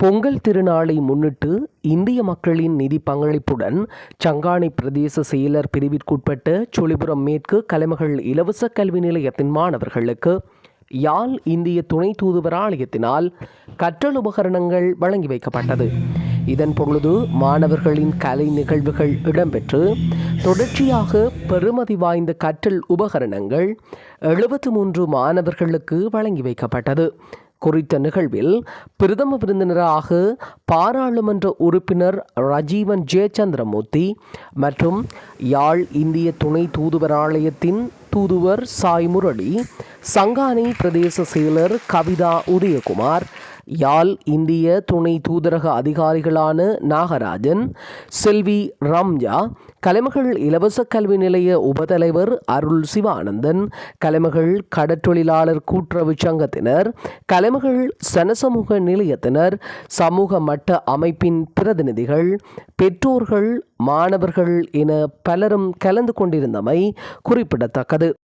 பொங்கல் திருநாளை முன்னிட்டு இந்திய மக்களின் நிதி பங்களிப்புடன் சங்கானை பிரதேச செயலர் பிரிவிற்குட்பட்ட சுழிபுரம் மேற்கு கலைமகள் இலவச கல்வி நிலையத்தின் மாணவர்களுக்கு யாழ் இந்திய துணை தூதுவர் ஆலயத்தினால் கற்றல் உபகரணங்கள் வழங்கி வைக்கப்பட்டது. இதன் பொழுது மாணவர்களின் கலை நிகழ்வுகள் இடம்பெற்று தொடர்ச்சியாக பெருமதி வாய்ந்த கற்றல் உபகரணங்கள் எழுபத்து மூன்று மாணவர்களுக்கு வழங்கி வைக்கப்பட்டது. குறித்த நிகழ்வில் பிரதம விருந்தினராக பாராளுமன்ற உறுப்பினர் ரஜீவன் ஜெயச்சந்திரமூர்த்தி மற்றும் யாழ் இந்திய துணை தூதுவர் ஆலயத்தின் தூதுவர் சாய் முரளி சங்கானை பிரதேச செயலர் கவிதா உதயகுமார் யாழ் இந்திய துணை தூதரக அதிகாரிகளான நாகராஜன் செல்வி ரம்ஜா கலைமகள் இலவச கல்வி நிலைய உபதலைவர் அருள் சிவானந்தன் கலைமகள் கடற்றொழிலாளர் கூட்டுறவு சங்கத்தினர் கலைமகள் சனசமூக நிலையத்தினர் சமூக மட்ட அமைப்பின் பிரதிநிதிகள் பெற்றோர்கள் மாணவர்கள் என பலரும் கலந்து கொண்டிருந்தமை குறிப்பிடத்தக்கது.